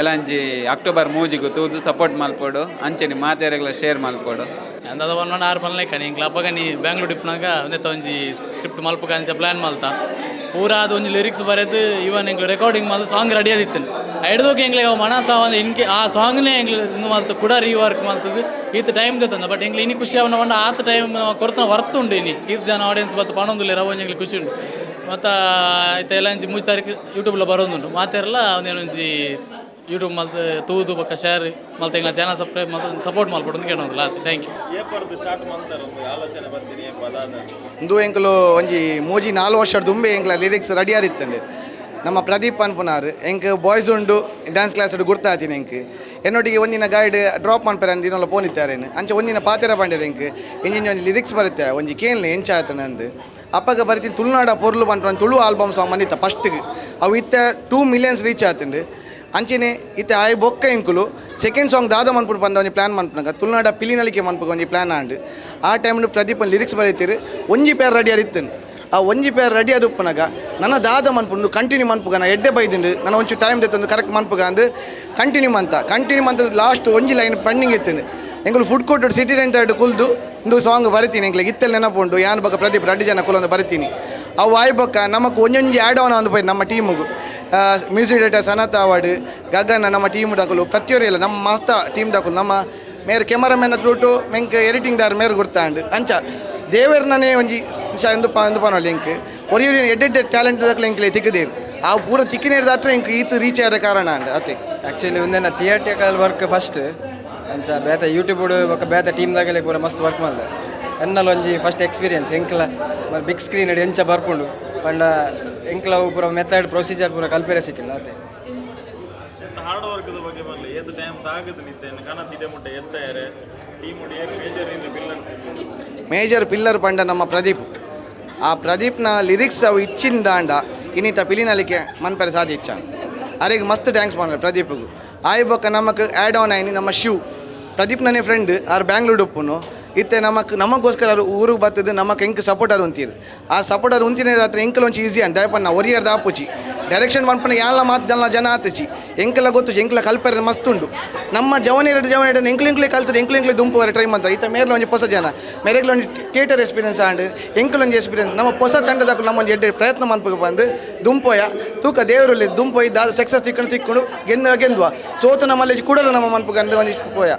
ಎಲ್ಲಂಜಿ ಅಕ್ಟೋಬರ್ ಮೂಜಿಗೂ ತೂದು ಸಪೋರ್ಟ್ ಮಲ್ಪೋಡು ಅಂಚೆನಿ ಮಾತೆರೆಗ್ಲ ಶೇರ್ ಮಲ್ಪೋಡು ಅಂದಾದ ಒನ್ ಆರು ಪನ್ಲೆ ಕಣಿ ಇಂಕ್ಲ ಅಪ್ಪಗ ನೀ ಬ್ಯಾಂಗ್ಳೂರ್ ಡಿಪ್ನಾಗ ಒಂದೇ ಒಂಜಿ ಸ್ಕ್ರಿಪ್ಟ್ ಮಲ್ಪಕ ಅಂಚ ಪ್ಲಾನ್ ಮಲ್ತ. ಪೂರ ಅದು ಒಂದು ಲಿರಿಕ್ಸ್ ಬರೆದು ಇವನ್ ಎಂಗ್ಲು ರೆಕಾರ್ಡಿಂಗ್ ಮಲ್ತು ಸಾಂಗ್ ರೆಡಿ ಆದಿತ್ತು ಎಡ್ದೋಕೆ ಎಂಗ್ಲಿಗೆ ಅವ ಮನಸ ಒಂದು ಇನ್ಕೆ ಆ ಸಾಂಗ್ನೇ ಎಂಗ್ಲು ಇನ್ನು ಮಲ್ತು, ಕೂಡ ರೀವರ್ಕ್ ಮಾಡ್ತದೆ ಈತ ಟೈಮ್ ದತ್ತಂದ ಬಟ್ ಎಂಗ್ಲಿ ಇನಿ ಖುಷಿ ಅವನ ಒಂದು ಆತ ಟೈಮ್ ವರ್ತು ಉಂಡು ಇನಿ. ಈತ ಜನ ಆಡಿಯನ್ಸ್ ಬತ್ತು ಪಣೊಂದುಲ್ಲ ರವ ಎಂಗ್ಲಿ ಖುಷಿ ಉಂಟು. ಮತ್ತು, ಆಯ್ತು ಎಲ್ಲ ಯೂಟ್ಯೂಬ್ ತಾರೀಕು ಯೂಟ್ಯೂಬ್ಲ ಬರೋದುಂಟು. ಮಾತೆರಲ್ಲ ಒಂದೇನೊಂಜಿ ಯೂಟ್ಯೂಬ್ ಮಲ್ತ ತೂದು ಬೊಕ್ಕ ಶೇರ್ ಮಲ್ತೆ ಎಂಗ್ಲ ಚಾನಲ್ ಸಬ್ಸ್ಕ್ರೈಬ್ ಮತ್ತು ಸಪೋರ್ಟ್ ಮಲ್ಪಡು ಅಂತ ಕೇಳೋದಿಲ್ಲ ಥ್ಯಾಂಕ್ ಯು ಇಂದು ಎಂಕುಲು ಒಂಜಿ ಮೂಜಿ ನಾಲ್ಕು ವರ್ಷದ ದುಂಬೆ ಎಂಕ್ಲ ಲಿರಿಕ್ಸ್ ರೆಡಿ ಆರಿತ್ತಂಡೆ ನಮ್ಮ ಪ್ರದೀಪ್ ಅನ್ಪುನಾರ್ ಎಂಕ್ ಬಾಯ್ಸ್ ಉಂಡು ಡ್ಯಾನ್ಸ್ ಕ್ಲಾಸ್ ಗುರ್ತಾತೀನಿ ಎಂಕ್. ಎನ್ನೊಟ್ಟಿಗೆ ಒಂದಿನ ಗೈಡ್ ಡ್ರಾಪ್ ಮನ್ಪೆರ ಅಂದಿನೊಲ್ಲ ಪೋನಿತ್ತಾರೇನು ಅಂಚೆ ಒಂದಿನ ಪಾತೆರ ಪಂಡೆರ್ ಎಂಕ್. ಇಂಜಿನ್ ಒಂದು ಲಿರಿಕ್ಸ್ ಬರುತ್ತೆ ಒಂಜಿ ಕೇಳಲಿ ಎಂಚ ಆತನ ಅಂದು. ಅಪ್ಪಗ ಬರ್ತೀನಿ ತುಳುನಾಡ ಪೊರ್ಲು ಪಂಪ ತುಳು ಆಲ್ಬಮ್ ಸಾಂಗ್ ಬಂದಿತ್ತ ಫಸ್ಟ್ಗೆ ಅವು ಇತ್ತ ಟೂ ಮಿಲಿಯನ್ಸ್ ರೀಚ್ ಆತಂಡು. ಅಂಚೆನೆ ಇತ್ತೆ ಆಯ್ ಬೊಕ್ಕ ಇಂಕುಲು. ಸೆಕೆಂಡ್ ಸಾಂಗ್ ದಾದ ಮನ್ಪುಡು ಪಂದ ಒಂಜಿ ಪ್ಲಾನ್ ಮನ್ಪುನಾಗ. ತುಳುನಾಡ ಪಿಲಿನಲಿಕೆ ಮನ್ಪುಗ ಒಂಜಿ ಪ್ಲಾನ್ ಆಂಡ್. ಆ ಟೈಮ್ನು ಪ್ರದೀಪ್ ಲಿರಿಕ್ಸ್ ಬರೀತೀರಿ. ಒಂಜಿ ಪೇರ್ ರೆಡಿ ಆದಿತ್ತನು ಆ ಒಂಜಿ ಪೇರ್ ರೆಡಿ ಆದ ಉಪ್ಪನಾಗ ನನ್ನ ದಾದ ಮನ್ಪುಂಡು ಕಂಟಿನ್ಯೂ ಮನ್ಪುಗ ನಾ ಎಡ್ಡೆ ಬೈದಿಂಡು. ನಾನು ಒಂಚು ಟೈಮ್ ತೆತ್ತಂದು ಕರೆಕ್ಟ್ ಮನ್ಪುಗ ಅಂದು ಕಂಟಿನ್ಯೂ ಮಂತ. ಕಂಟಿನ್ಯೂ ಮಂತ ಲಾಸ್ಟ್ ಒಂಜಿ ಲೈನ್ ಪೆಂಡಿಂಗ್ ಇತ್ತೇನೆ. ಎಂಗಳು ಫುಡ್ ಕೋರ್ಟ್ ಸಿಟಿ ರೆಂಟೆಡ್ ಕುಲ್ದು ಒಂದು ಸಾಂಗ್ ಬರಿತೀನಿ. ಎಂಗ್ಲಿಗೆ ಇತ್ತಲ್ಲಿ ನೆನಪುಂಡು. ಯಾನ್ ಬಗ್ಗೆ ಪ್ರದೀಪ್ ರೆಡ್ಡಿ ಜನ ಕುಲೊಂದು ಬರಿತೀನಿ. ಅವು ಆಯ್ ಬೊಕ್ಕ ನಮಕ್ ಒಂಜೊಂಜಿ ಆ್ಯಡ್ ಆನ್ ಅಂದು ನಮ್ಮ ಟೀಮುಗು music director Sanath award Gagana, ನಮ್ಮ ಟೀಮ್ ಡಾಕಲು ಪ್ರತಿಯೊರು ಇಲ್ಲ ನಮ್ಮ ಮಸ್ತ ಟೀಮ್ ಡಾಕಲು ನಮ್ಮ ಮೇರೆ ಕೆಮರಾಮೆನ್ ರೂಟು ಮೆಂಕ್ ಎಡಿಟಿಂಗ್ ದಾರ್ ಮೇರೆ ಗುರ್ತಾಂಡ್, ಅಂಚ ದೇವರ್ನೇ ಒಂಜಿ ಎಂದು ಎಂದು ಪಾನೋಲಿ ಎಂಕ್ ಒರಿಯೂರಿ ಎಡ್ಡೆಡ್ಡೆ ಟ್ಯಾಲೆಂಟ್ ದಾಖಲೆ ಎಂಕ್ಲೆ ತಿಕ್ಕದೇರು. ಆ ಪೂರ ತಿಕ್ಕಿನೇರ್ ದಾಟ್ರೆ ಎಂಕ್ ಈತ್ ರೀಚ್ ಆದ ಕಾರಣ ಅಂಡ್ ಅತ್ತೆ. ಆ್ಯಕ್ಚುಲಿ ಒಂದೇನ ಥಿಯೇಟ್ರಿಕಲ್ ವರ್ಕ್ ಫಸ್ಟ್ ಅಂಚ, ಬೇತ ಯೂಟ್ಯೂಬ್ ಬೊಕ್ಕ ಬೇತ ಟೀಮ್ದಾಗಲೇ ಪೂರ ಮಸ್ತ್ ವರ್ಕ್ ಮಾಡಿದೆ. ಎನ್ನಲ ಒಂಜಿ ಫಸ್ಟ್ ಎಕ್ಸ್ಪೀರಿಯನ್ಸ್ ಎಂಕ್ಲ ಬಿಗ್ ಸ್ಕ್ರೀನ್ ಎಂಚ ಬರ್ಪುಂಡು. ಪಂಡ ಎಂಕ್ಲ ಅವು ಪೂರ ಮೆಥಡ್ ಪ್ರೊಸೀಜರ್ ಪೂರ ಕಲ್ಪೆರೆ ಸಿಕ್ಕಿಲ್ಲ ಅದೇ. ಹಾರ್ಡ್ ವರ್ಕ್ದ ಬಗ್ಗೆ ಬರಲಿ ಎದ್ದು ಟೈಮ್ ತಾಗದು ನಿದ್ದೇನೆ ಕಣ ತಿಡೆ ಮುಟ್ಟ ಎತ್ತಾರೆ ಟೀಮ್ ಏನು ಮೇಜರ್ ಇಂದ ಪಿಲ್ಲರ್ ಮೇಜರ್ ಪಿಲ್ಲರ್ ಪಂಡ ನಮ್ಮ ಪ್ರದೀಪ್. ಆ ಪ್ರದೀಪ್ನ ಲಿರಿಕ್ಸ್ ಅವು ಇಚ್ಚಿನ ದಾಂಡ ಇನ್ನಿತ ಪಿಲಿನಲಿಕೆ ಮನ್ಪರೆ ಸಾಧಿ ಇಚ್ಛ. ಅರೆಗೆ ಮಸ್ತ್ ಥ್ಯಾಂಕ್ಸ್ ಮಾಡ್ರೆ ಪ್ರದೀಪ್ಗೂ. ಆಯ್ ಬೊಕ್ಕ ನಮಕ್ ಆ್ಯಡ್ ಆನ್ ಆಯ್ನಿ ನಮ್ಮ ಶಿವ್. ಪ್ರದೀಪ್ ನನ್ನೇ ಫ್ರೆಂಡ್ ಆರ್ ಬ್ಯಾಂಗ್ಳೂರ್ ಉಪ್ಪುನು. ಇತ್ತೆ ನಮಕ್ ನಮಗೋಸ್ಕರ ಊರಿಗೆ ಬರ್ತದೆ ನಮಗೆ ಎಂಕ್ ಸಪೋರ್ಟರ್ ಅದು ಉಂತೀರು ಆ ಸಪೋರ್ಟ್ ಅದು ಉಂತಿನ ಎಂಕಲ್ ಒಂಚಿ ಈಸಿ ಅಂತ ದಯಪನ್ನ ಒರಿಯರ್ ದಾಪುಚಿ ಡೈರೆಕ್ಷನ್ ಪನ್ಪನ ಯಾಲ ಮಾತಲ್ಲ ಜನ ಆತಚಿ ಎಂಕಲ ಗೊತ್ತು ಎಂಕಲ ಕಲ್ಪರೆ ಮಸ್ತ್ ಉಂಡು. ನಮ್ಮ ಜವನ ಎರಡು ಎಂಕ್ಲು ಎಂಕ್ಲೆ ಕಲ್ತದೆ ಎಂಕ್ಲು ಎಂಕ್ಲೆ ದುಂಪು ವರೆ ಟ್ರೈ ಅಂತ ಈತ ಮೇರ್ಲ ಒಂದು ಹೊಸ ಜನ. ಮೇರೆಗ್ಲ ಒಂದು ಥಿಯೇಟರ್ ಎಕ್ಸ್ಪೀರಿಯನ್ಸ್ ಆಂಡ್ ಎಂಕಲ್ ಒಂದು ಎಕ್ಸ್ಪೀರಿಯನ್ಸ್ ನಮ್ಮ ಹೊಸ ತಂಡದಾಗ ನಮ್ಮ ಒಂದು ಎಡ್ಡೆ ಪ್ರಯತ್ನ ಮಾಡ್ಬೇಕು ಬಂದು, ದುಂಪೋಯ, ತೂಕ ದೇವರಲ್ಲಿ ದುಂಪೋಯ್ ದಾದ ಸಕ್ಸಸ್ ತಿಕ್ಕೊಂಡು ತಿಕ್ಕೊಂಡು ಗೆಂದ ಗೆಂದುವ. ಸೋತು ನಮ್ಮಲ್ಲಿ ಕೂಡ ನಮ್ಮ ಮನ್ಪಗೆ ಅಂದು ಒಂಜಿ ಪೋಯ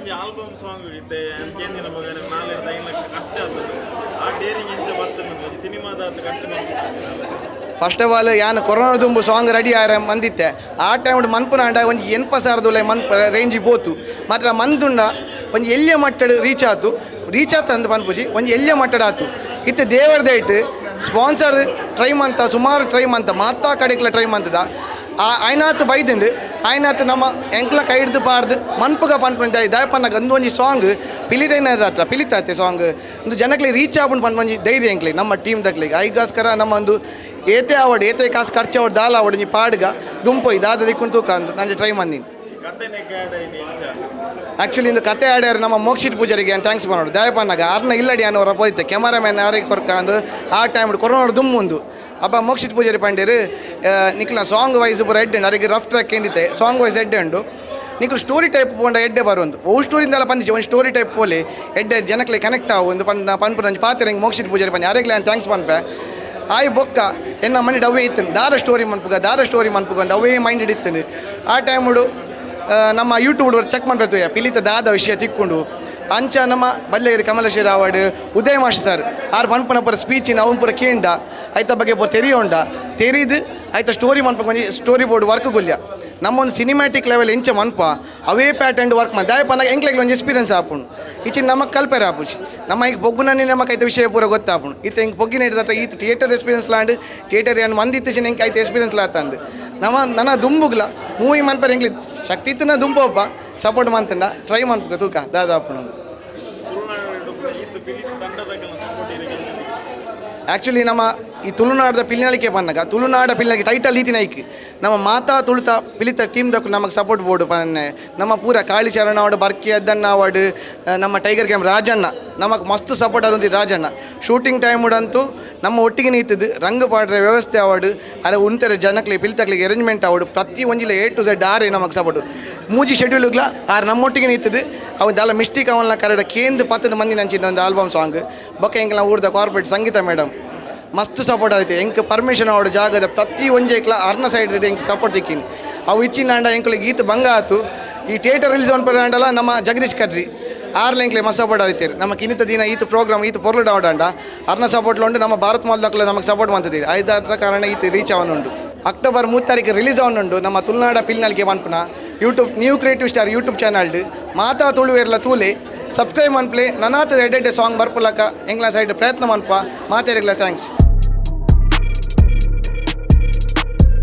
ಒಂದು ಆಲ್ಬಮ್ ಸಾಂಗ್ ಇತ್ತೆ ಕೇಂದಿನ ಮಗನ ನಾಳೆ ಐದು ಲಕ್ಷ ಖರ್ಚು ಆಗ್ತದೆ. ಆ ಡೇರಿಂಗ್ ಇಂಚ ಬರ್ತದೆ ಸಿನಿಮಾದ ಖರ್ಚು ಮಾಡ್ತಾರೆ ಫಸ್ಟ್ ಆಫ್ ಆಲ್ ಯಾನು ಕೊರೋನಾ ದುಂಬು ಸಾಂಗ್ ರೆಡಿ ಆರ ಮಂದಿತ್ತೆ ಆ ಟೈಮ್ ಮನ್ಪುನ ಅಂಡ ಒಂಜಿ ಎನ್ಪ ಸಾವಿರದುಲೆ ಮನ್ ರೇಂಜ್ ಬೋತು ಮಾತ್ರ ಮಂದುಂಡ ಒಂಜಿ ಎಲ್ಲಿಯ ಮಟ್ಟ ರೀಚ್ ಆತು. ರೀಚ್ ಆತ ಅಂತ ಮನ್ಪುಜಿ, ಒಂಜಿ ಎಲ್ಲಿಯ ಮಟ್ಟಡ್ ಆತು. ಇತ್ತೆ ದೇವರ ದೈಟ್ ಸ್ಪಾನ್ಸರ್ ಟ್ರೈ ಮಂತ, ಸುಮಾರು ಟ್ರೈ ಮಂತ, ಮಾತಾ ಕಡೆಕ್ಲ ಟ್ರೈ ಮಂತದ. ಆ ಆಯ್ನಾತ್ ಬೈದಿಂಡು ಆಯ್ನಾತ್ ನಮ್ಮ ಎಂಕ್ಲ ಕೈ ಹಿಡ್ದು ಪಾಡ್ದು ಮನ್ಪುಗ ಪನ್ಪುಂಡ ದಯಪನ್ನಗ ಗಂದು ಒಂಜಿ ಸಾಂಗ್ ಪಿಲಿದೈನ ಹತ್ರ ಪಿಲಿತಾತೆ ಸಾಂಗ್ ಒಂದು ಜನಕ್ಲೆ ರೀಚ್ ಆಪುಂಡು ಪನ್ಪಂಜಿ ಧೈರ್ಯ ಎಂಕ್ಲೆ, ನಮ್ಮ ಟೀಮ್ ದಕ್ಲಿಗೆ ಐಗೋಸ್ಕರ ನಮ್ಮ ಒಂದು ಏತೆ ಆವಡ್, ಏತೆ ಕಾಸು ಖರ್ಚು ಆವಡ್, ದಾಲ ಆವಡ್ ಒಂಜಿ ಪಾಡ್ಗ ದುಂಪೋಯ್ ದಾದ ದಿಕ್ಕುಂತು ತೂಕ ಅಂದು. ನಾನು ಟ್ರೈ ಮಂದಿನಿ ಆ್ಯಕ್ಚುಲಿ ಇಂದು ಕತೆ ಆಡ್ಯಾರ ನಮ್ಮ ಮೋಕ್ಷಿತ್ ಪೂಜಾರಿಗೆ ಥ್ಯಾಂಕ್ಸ್ ಮಾಡೋದು ದಯಪನ್ನಾಗ ಆರ್ನ ಇಲ್ಲಡಿ ಅನ್ನೋರ ಪೋಯ್ತೆ ಕ್ಯಾಮರಾಮ್ಯಾನ್ ಅವರಿಗೆ ಕೊರ್ಕಂಡು ಆ ಟೈಮ್ ಕೊರೋನಾ ದುಮ್ಮುಂದು ಅಪ್ಪ ಮೋಕ್ಷಿತ್ ಪೂಜಾರಿ ಪಂಡೇರು ನಿಕ್ಲ ಸಾಂಗ್ ವೈಸ್ ಪೂರ ಎಡ್ಡೆ ಅವರಿಗೆ ರಫ್ ಟ್ರ್ಯಾಕ್ ಏನಿದೆ ಸಾಂಗ್ ವೈಸ್ ಎಡ್ಡೆ ಉಂಡು ನಿಕ್ಲು ಸ್ಟೋರಿ ಟೈಪ್ ಪೋಂಡ ಎಡ್ಡೆ ಬರೋದು ಓ ಸ್ಟೋರಿಯಿಂದಲ್ಲ ಪಂಚಿ ಒಂದು ಸ್ಟೋರಿ ಟೈಪ್ ಪೋಲಿ ಎಡ್ಡೆ ಜನಕ್ಲೆ ಕನೆಕ್ಟ್ ಆವು ಒಂದು ಪನ್, ಪನ್ಪುರ ನಂಜಿ ಪಾತ್ರ ಮೋಕ್ಷಿತ್ ಪೂಜಾರಿ ಪಂಜ ಯಾರಿಗೆ ಥ್ಯಾಂಕ್ಸ್ ಪನ್ಪೆ. ಆಯ್ ಬೊಕ್ಕ, ಎನ್ನ ಮನೆ ಡವ್ವೆ ಇತ್ತು ದಾರ ಸ್ಟೋರಿ ಮನ್ಪುಗ, ದಾರ ಸ್ಟೋರಿ ಮನ್ಪುಗ ಒಂದು ಅವೇ ಮೈಂಡ್ ಇತ್ತು ಆ ಟೈಮುಡು ಹುಡು ನಮ್ಮ ಯೂಟ್ಯೂಬ್ ಚೆಕ್ ಮಾಡ್ಬೇಕು ಪಿಲಿತ ದಾದ ವಿಷಯ ತಿಕ್ಕೊಂಡು. ಅಂಚ ನಮ್ಮ Ballegiri Kamaleshwara award Udaya master sir. R ಮನ್ಪುನ ಪೂರ ಸ್ಪೀಚಿನ ಅವನ್ ಪುರ ಕೇಂಡ. ಐತ ಬಗ್ಗೆ ಪುರ ತೆರಿಯೋಂಡ. ತೆರಿದು ಐತ ಸ್ಟೋರಿ ಮನ್ಪ ಒಂಜಿ ಸ್ಟೋರಿ ಬೋರ್ಡ್ ವರ್ಕ್ ಗುಲ್ಯ. ನಮ್ಮ ಒಂದು ಸಿನಿಮ್ಯಾಟಿಕ್ ಲೆವೆಲ್ ಇಂಚ ಮನ್ಪ. ಅವೇ ಪ್ಯಾಟರ್ನ್ ವರ್ಕ್ ಮಾಡಿ ದಾಯಪನ ಎಂಕ್ಲೆಗ್ ಒಂದು ಎಕ್ಸ್ಪೀರಿಯನ್ಸ್ ಆಪುಂಡು ಇಚ್ಚಿನ ನಮಗೆ ಕಲ್ಪೆರೆ ಆಪುಚಿ ನಮ್ಮ ಈಗ ಬೊಗ್ಗುನೇ ನಮಗೆ ಐತೆ ವಿಷಯ ಪೂರ ಗೊತ್ತಾಪುಂಡು ಈತ ಹಿಂಗೆ ಬೊಗ್ಗಿನ ಹಿಡಿದ ಈತ ಥಿಯೇಟರ್ ಎಕ್ಸ್ಪೀರಿಯನ್ಸ್ ಲಾಂಡ್. ಥಿಯೇಟರ್ ಏನು ಮಂದಿ ಇತ್ತಿನ ಹೆಂಗೆ ಐತೆ ಎಕ್ಸ್ಪೀರಿಯನ್ಸ್ ಲಾತಂದು. ನಮ್ಮ ನನ್ನ ದುಂಬುಗ್ಲ ಮೂವಿ ಮನ್ಪರ್ ಹೆಂಗ್ಲಿ ಶಕ್ತಿ ಇತ್ತನ ದುಂಬಪ್ಪ ಸಪೋರ್ಟ್ ಮಾಡ್ತಿಂಡ ಟ್ರೈ ಮಾಡ್ಬೇಕು ತೂಕ ದಾದ ತುಳುನಾಡು ಈತ ಪಿಲಿ ತಂಡದಾಗೆಲ್ಲ ಸಪೋರ್ಟ್ ಇರಿಗೆ ಆ್ಯಕ್ಚುಲಿ ನಮ್ಮ ಈ ತುಳುನಾಡದ ಪಿಲಿನಳಿಕೆ ಬಂದಾಗ, ತುಳುನಾಡ ಪಿಲಿನಳಿಕೆ ಟೈಟಲ್ ಈತಿ ಐಕ್ ನಮ್ಮ ಮಾತಾ ತುಳುತ ಪಿಲಿತ ಟೀಮ್ ದಕ್ಕು ನಮಗೆ ಸಪೋರ್ಟ್ ಬೋರ್ಡ್ ಪನ್ನೆ ನಮ್ಮ ಪೂರ ಕಾಳಿಚರಣ ಅವಾರ್ಡ್ ಬರ್ಕಿ ಅದ್ದಣ್ಣ ಅವಾರ್ಡ್ ನಮ್ಮ ಟೈಗರ್ ಕ್ಯಾಮ್ ರಾಜಣ್ಣ. ನಮಗೆ ಮಸ್ತ್ ಸಪೋರ್ಟ್ ಅದಂತಿ ರಾಜಣ್ಣ. ಶೂಟಿಂಗ್ ಟೈಮ್ ಅಂತೂ ನಮ್ಮ ಒಟ್ಟಿಗೆ ನಿಂತಿದ್ದು ರಂಗ ಪಾಡ್ರೆ ವ್ಯವಸ್ಥೆ ಅವಾರ್ಡ್ ಅರೆ ಉಂತರ ಜನಕ್ಲೆ, ಪಿಲಿತಕ್ಲಿಗೆ ಅರೇಂಜ್ಮೆಂಟ್ ಅವಾರ್ಡ್ ಪ್ರತಿ ಒಂಜಿಲ ಎ ಟು ಝೆಡ್ ಆರೆ ನಮಗೆ ಸಪೋರ್ಟ್ ಮೂಜಿ ಶೆಡ್ಯೂಲ್ಗ್ಲ ಆರು ನಮ್ಮೊಟ್ಟಿಗೆ ನಿಂತಿದ್ದು. ಅವು ದಾಲ ಮಿಸ್ಟೇಕ್ ಅವನ್ನ ಕರಡ ಕೇಂದ್ರ ಪತ್ತದ ಮಂದಿ ನಂಚಿದ್ದ ಒಂದು ಆಲ್ಬಮ್ ಸಾಂಗ್ ಬೊಕ್ಕ ಎಂಕ್ಲ ಊರ್ದ ಕಾರ್ಪೊರೇಟ್ ಸಂಗೀತ ಮೇಡಮ್ ಮಸ್ತ್ ಸಪೋರ್ಟ್ ಆಯ್ತು ಎಂಕ್ ಪರ್ಮಿಷನ್ ಅವಡು ಜಾಗದ ಪ್ರತಿ ಒಂಜೇಕ್ಲ ಅರ್ನ ಸೈಡ್ ಎಂಕ್ ಸಪೋರ್ಟ್ ತಿಕ್ಕಿನಿ ಅವು ಇಚ್ಚಿನ ಅಂಡ ಎಂಕ್ಲ ಗೀತ ಭಂಗ ಆತು. ಈ ಥಿಯೇಟರ್ ರಿಲೀಸ್ ಒನ್ ಅಂಡಲ್ಲ ನಮ್ಮ ಜಗದೀಶ್ ಕರ್ರಿ ಆರ್ಲ ಎಂಕ್ಲೆ ಮಸ್ತ್ ಸಪೋರ್ಟ್ ಆದಿತ್ತೀರಿ ನಮ್ಮ ಕಿನಿತ ದಿನ ಈತ ಪ್ರೋಗ್ರಾಮ್ ಈತ ಪೊರ್ಲು ಆಡಂಡ ಅರ್ನ ಸಪೋರ್ಟ್ ಉಂಟು ನಮ್ಮ ಭಾರತ್ ಮಾಲ್ ದಕ್ಲ ನಮಗೆ ಸಪೋರ್ಟ್ ಮಾಡ್ತಿದ್ದೀರಿ ಐದಾರ ಕಾರಣ ಈತ ರೀಚ್ ಅವನುಂಟು ಅಕ್ಟೋಬರ್ ಮೂರು ತಾರೀಕು ರಿಲೀಸ್ ಅವನುಂಟು ನಮ್ಮ ತುಳುನಾಡ ಪಿಲ್ನಲ್ಗೆ ಮನ್ಪುನ YouTube new creative star YouTube ಚಾನಲ್ಡ್ ಮಾತಾ ತುಳುವೆರ್ಲ ತೂಲೆ. ಸಬ್ಸ್ಕ್ರೈಬ್ ಮನ್ಪ್ಲೆ ನನಾತ್ ಎಡೆಡ್ಡೆ ಸಾಂಗ್ ಬರ್ಪುಲಕ. ಎಂಗ್ಲ ಸೈಡ್ ಪ್ರಯತ್ನ ಮನ್ಪ ಮಾತೇರಿಗ್ಲ ಥ್ಯಾಂಕ್ಸ್